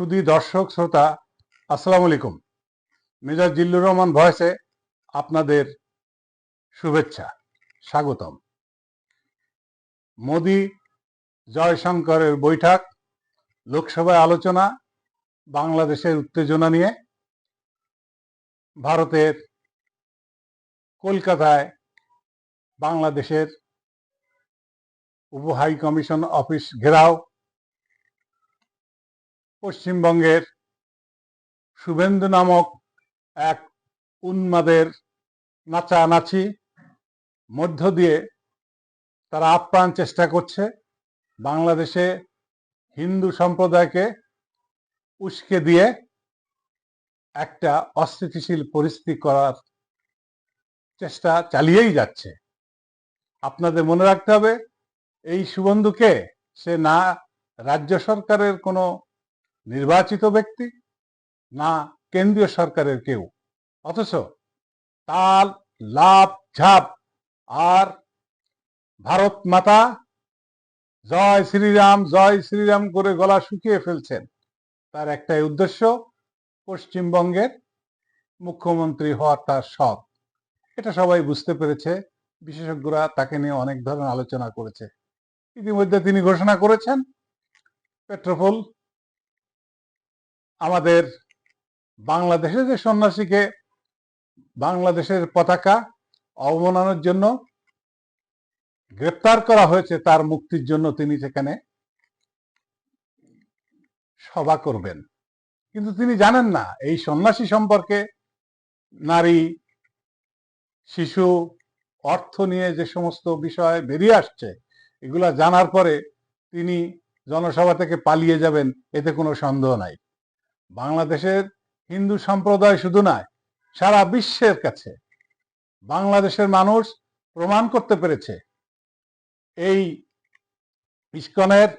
সুদী দর্শক, শ্রোতা, আসসালামু আলাইকুম। মেজর জিল্লুর রহমান ভয়েসে আপনাদের শুভেচ্ছা, স্বাগতম। মোদি জয়শঙ্করের বৈঠক, লোকসভায় আলোচনা, বাংলাদেশের উত্তেজনা নিয়ে, ভারতের কলকাতায় বাংলাদেশের উপ হাই কমিশন অফিস ঘেরাও পশ্চিমবঙ্গের শুভেন্দু নামক এক উন্মাদের নাচানাচি মধ্য দিয়ে তারা আপ্রাণ চেষ্টা করছে বাংলাদেশে হিন্দু সম্প্রদায়কে উস্কে দিয়ে একটা অস্থিতিশীল পরিস্থিতি করার চেষ্টা চালিয়েই যাচ্ছে। আপনাদের মনে রাখতে হবে, এই শুভেন্দুকে সে না রাজ্য সরকারের কোনো নির্বাচিত ব্যক্তি না কেন্দ্রীয় সরকারের কেউ। অথচ তাল লাভ ঝাপ। আর ভারত মাতা জয় শ্রীরাম জয় শ্রীরাম করে গলা শুকিয়ে ফেলছেন। তার একটাই উদ্দেশ্য, পশ্চিমবঙ্গের মুখ্যমন্ত্রী হওয়ার তার শখ। এটা সবাই বুঝতে পেরেছে। বিশেষজ্ঞরা তাকে নিয়ে অনেক ধরনের আলোচনা করেছে। ইতিমধ্যে তিনি ঘোষণা করেছেন পেট্রোপোল আমাদের বাংলাদেশের যে সন্ন্যাসীকে বাংলাদেশের পতাকা অবমাননার জন্য গ্রেপ্তার করা হয়েছে, তার মুক্তির জন্য তিনি সেখানে সভা করবেন। কিন্তু তিনি জানেন না, এই সন্ন্যাসী সম্পর্কে নারী, শিশু, অর্থ নিয়ে যে সমস্ত বিষয় বেরিয়ে আসছে, এগুলা জানার পরে তিনি জনসভা থেকে পালিয়ে যাবেন, এতে কোনো সন্দেহ নাই। বাংলাদেশের হিন্দু সম্প্রদায় শুধু নয়, সারা বিশ্বের কাছে বাংলাদেশের মানুষ প্রমাণ করতে পেরেছে। এই ইস্কনের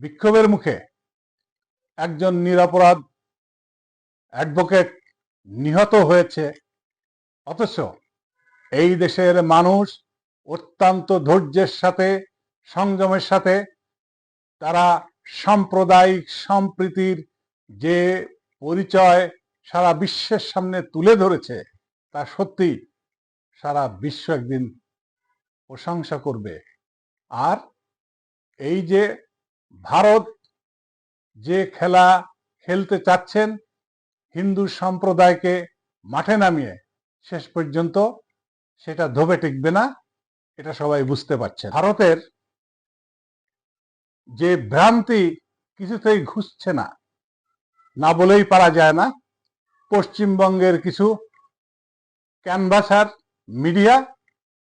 বিক্ষোভের মুখে একজন নিরাপরাধ অ্যাডভোকেট নিহত হয়েছে। অথচ এই দেশের মানুষ অত্যন্ত ধৈর্যের সাথে, সংযমের সাথে তারা সাম্প্রদায়িক সম্প্রীতির যে পরিচয় সারা বিশ্বের সামনে তুলে ধরেছে, তা সত্যি সারা বিশ্ব একদিন প্রশংসা করবে। আর এই যে ভারত যে খেলা খেলতে চাচ্ছেন, হিন্দু সম্প্রদায়কে মাঠে নামিয়ে শেষ পর্যন্ত সেটা ধোবে টিকবে না, এটা সবাই বুঝতে পারছে ভারতের যে ভ্রান্তি কিছুতেই ঘুষছে না। না বলেই পারা যায় না। পশ্চিমবঙ্গের কিছু ক্যানভাসার মিডিয়া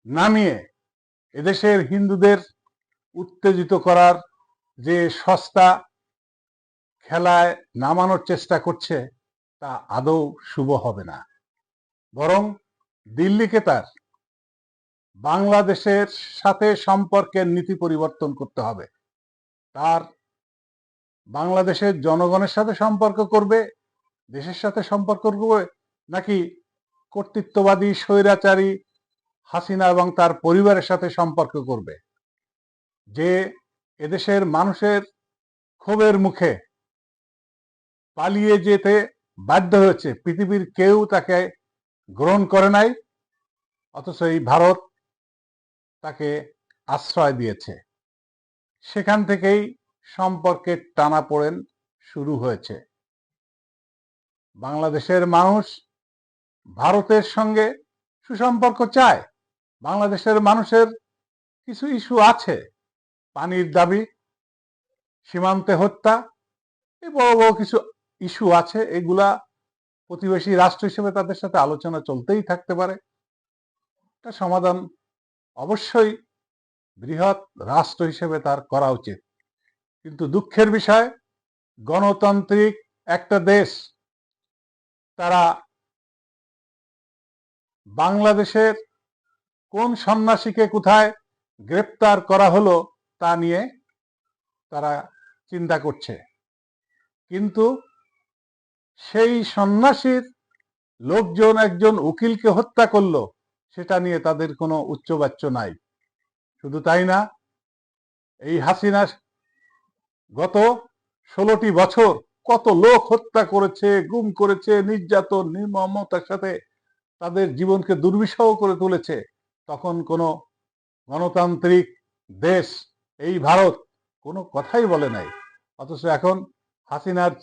নামিয়ে এদেশের হিন্দুদের উত্তেজিত করার যে সস্তা খেলায় নামানোর চেষ্টা করছে, তা আদৌ শুভ হবে না। বরং দিল্লিকে তার বাংলাদেশের সাথে সম্পর্কের নীতি পরিবর্তন করতে হবে। তার বাংলাদেশের জনগণের সাথে সম্পর্ক করবে, দেশের সাথে সম্পর্ক করবে, নাকি কর্তৃত্ববাদী, স্বৈরাচারী হাসিনা এবং তার পরিবারের সাথে সম্পর্ক করবে? যে এদেশের মানুষের ক্ষোভের মুখে পালিয়ে যেতে বাধ্য হয়েছে, পৃথিবীর কেউ তাকে গ্রহণ করে নাই, অথচ এই ভারত তাকে আশ্রয় দিয়েছে। সেখান থেকেই সম্পর্কের টানাপোড়েন শুরু হয়েছে। বাংলাদেশের মানুষ ভারতের সঙ্গে সুসম্পর্ক চায়। বাংলাদেশের মানুষের কিছু ইস্যু আছে। পানির দাবি, সীমান্তে হত্যা, এই বড় বড় কিছু ইস্যু আছে। এগুলা প্রতিবেশী রাষ্ট্র হিসেবে তাদের সাথে আলোচনা চলতেই থাকতে পারে। সমাধান অবশ্যই বৃহৎ রাষ্ট্র হিসেবে তার করা উচিত। কিন্তু দুঃখের বিষয়, গণতান্ত্রিক একটা দেশ, তারা বাংলাদেশের কোন সন্ন্যাসীকে কোথায় গ্রেপ্তার করা হলো তা নিয়ে তারা চিন্তা করছে। কিন্তু সেই সন্ন্যাসীর লোকজন একজন উকিলকে হত্যা করল, সেটা নিয়ে তাদের কোনো উচ্চবাচ্য নাই। শুধু তাই না, এই হাসিনা গত ষোলোটি বছর কত লোক হত্যা করেছে, গুম করেছে, নির্যাতন, নির্মমতার সাথে তাদের জীবনকে দুর্বিষহ করে তুলেছে, তখন কোনো গণতান্ত্রিক দেশ এই ভারত কোনো কথাই বলে নাই। অথচ এখন হাসিনার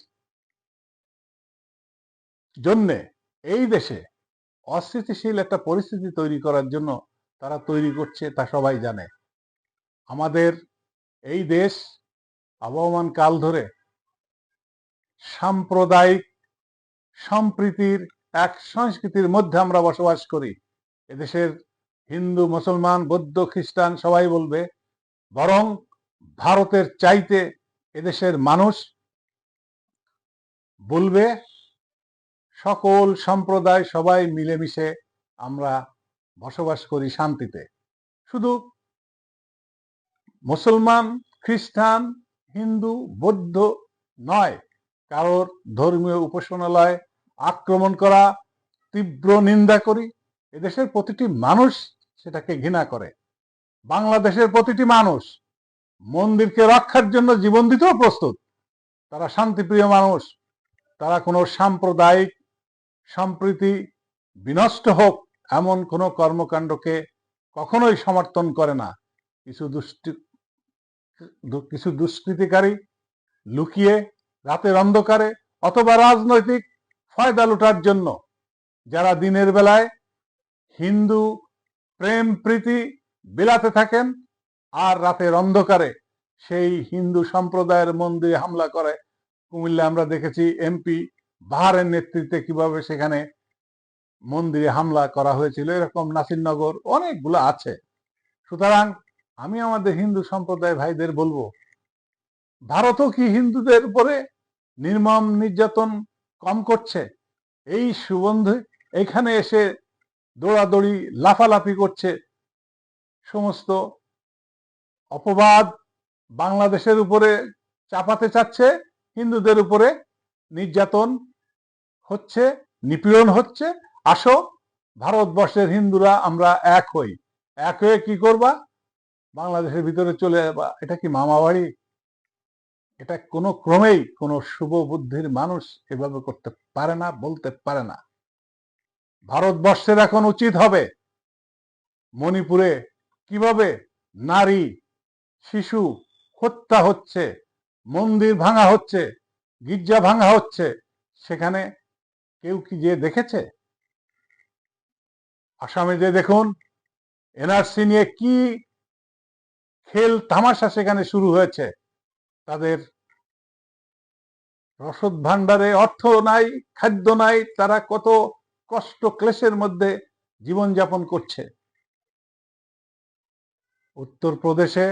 জন্যে এই দেশে অস্থিতিশীল একটা পরিস্থিতি তৈরি করার জন্য তারা তৈরি করছে তা সবাই জানে। আমাদের এই দেশ আবহমান কাল ধরে সাম্প্রদায়িক সম্প্রীতির এক সংস্কৃতির মধ্যে আমরা বসবাস করি। এদেশের হিন্দু, মুসলমান, বৌদ্ধ, খ্রিস্টান সবাই বলবে, বরং ভারতের চাইতে এদেশের মানুষ বলবে, সকল সম্প্রদায় সবাই মিলেমিশে আমরা বসবাস করি শান্তিতে। শুধু মুসলমান, খ্রিস্টান হিন্দু, বৌদ্ধ নয়। কারোর ধর্মীয় উপাসনালয় আক্রমণ করা, তীব্র নিন্দা করি, এদেশের প্রতিটি মানুষ সেটাকে ঘৃণা করে। বাংলাদেশের প্রতিটি মানুষ মন্দিরকে রক্ষার জন্য জীবন দিতেও প্রস্তুত। তারা শান্তিপ্রিয় মানুষ। তারা কোনো সাম্প্রদায়িক, সম্প্রীতি বিনষ্ট হোক এমন কোনো কর্মকাণ্ডকে কখনোই সমর্থন করে না। কিছু দুষ্টি কিছু দুষ্কৃতিকারী লুকিয়ে রাতের অন্ধকারে অথবা রাজনৈতিক ফয়দা লুটার জন্য, যারা দিনের বেলায় হিন্দু প্রেম প্রীতি বিলাতে থাকেন আর রাতের অন্ধকারে সেই হিন্দু সম্প্রদায়ের মন্দিরে হামলা করে। কুমিল্লা আমরা দেখেছি এমপি বাহারের নেতৃত্বে কীভাবে সেখানে মন্দিরে হামলা করা হয়েছিল। এরকম নাসিরনগর অনেকগুলো আছে। সুতরাং আমি আমাদের হিন্দু সম্প্রদায় ভাইদের বলব, ভারতও কি হিন্দুদের উপরে নির্মম নির্যাতন কম করছে? এই সুবন্ধে এখানে এসে দৌড়াদৌড়ি, লাফালাফি করছে সমস্ত অপবাদ বাংলাদেশের উপরে চাপাতে চাচ্ছে, হিন্দুদের উপরে নির্যাতন হচ্ছে, নিপীড়ন হচ্ছে। আসো, ভারতবর্ষের হিন্দুরা আমরা এক হই। এক হয়ে কি করবা? বাংলাদেশের ভিতরে চলে এটা কি মামা বাড়ি এটা কোনো ক্রমেই কোনো শুভ বুদ্ধির মানুষ এভাবে করতে পারে না, বলতে পারে না। ভারতবর্ষের এখন উচিত হবে মণিপুরে কীভাবে নারী, শিশু হত্যা হচ্ছে, মন্দির ভাঙা হচ্ছে, গির্জা ভাঙা হচ্ছে, সেখানে কেউ কি যে দেখেছে? আসামে যে দেখুন, এনআরসি নিয়ে কি খেল তামাশা সেখানে শুরু হয়েছে। তাদের রসদ ভাণ্ডারে অর্থ নাই, খাদ্য নাই, তারা কত কষ্ট ক্লেশের মধ্যে জীবনযাপন করছে। উত্তরপ্রদেশে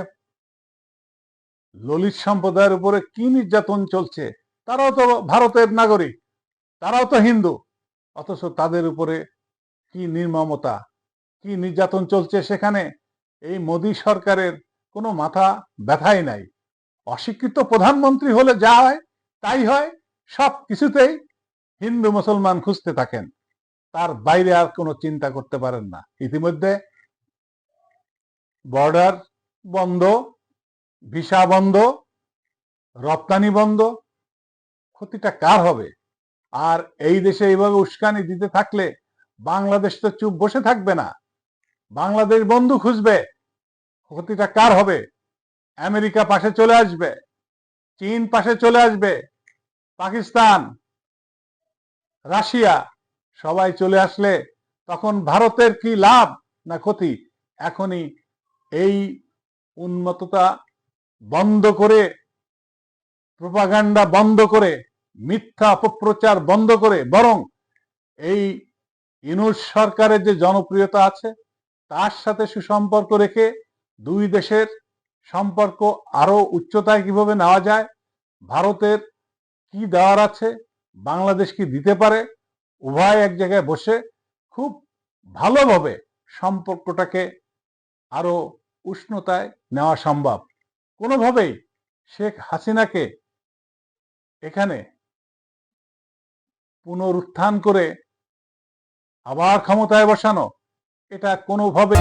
ললিত সম্প্রদায়ের উপরে কি নির্যাতন চলছে? তারাও তো ভারতের নাগরিক, তারাও তো হিন্দু, অথচ তাদের উপরে কি নির্মমতা, কি নির্যাতন চলছে সেখানে? এই মোদী সরকারের কোনো মাথা ব্যথাই নাই। অশিক্ষিত প্রধানমন্ত্রী হলে যা হয়, তাই হয়, সব কিছুতেই হিন্দু মুসলমান খুঁজতে থাকেন। তার বাইরে আর কোনো চিন্তা করতে পারেন না। ইতিমধ্যে বর্ডার বন্ধ, ভিসা বন্ধ, রপ্তানি বন্ধ, ক্ষতিটা কার হবে? আর এই দেশে এইভাবে উস্কানি দিতে থাকলে বাংলাদেশ তো চুপ বসে থাকবে না। বাংলাদেশ বন্ধু খুঁজবে। ক্ষতিটা কার হবে? আমেরিকা পাশে চলে আসবে, চীন পাশে চলে আসবে, পাকিস্তান, রাশিয়া, সবাই চলে আসলে তখন ভারতের কি লাভ না ক্ষতি? এখনই এই উন্মততা বন্ধ করে, প্রপাগান্ডা বন্ধ করে, মিথ্যা অপপ্রচার বন্ধ করে, বরং এই ইনুস সরকারের যে জনপ্রিয়তা আছে, তার সাথে সুসম্পর্ক রেখে দুই দেশের সম্পর্ক আরও উচ্চতায় কীভাবে নেওয়া যায়, ভারতের কি দেওয়ার আছে, বাংলাদেশ কি দিতে পারে, উভয় এক জায়গায় বসে খুব ভালোভাবে সম্পর্কটাকে আরও উষ্ণতায় নেওয়া সম্ভব। কোনোভাবেই শেখ হাসিনাকে এখানে পুনরুত্থান করে আবার ক্ষমতায় বসানো, এটা কোনোভাবে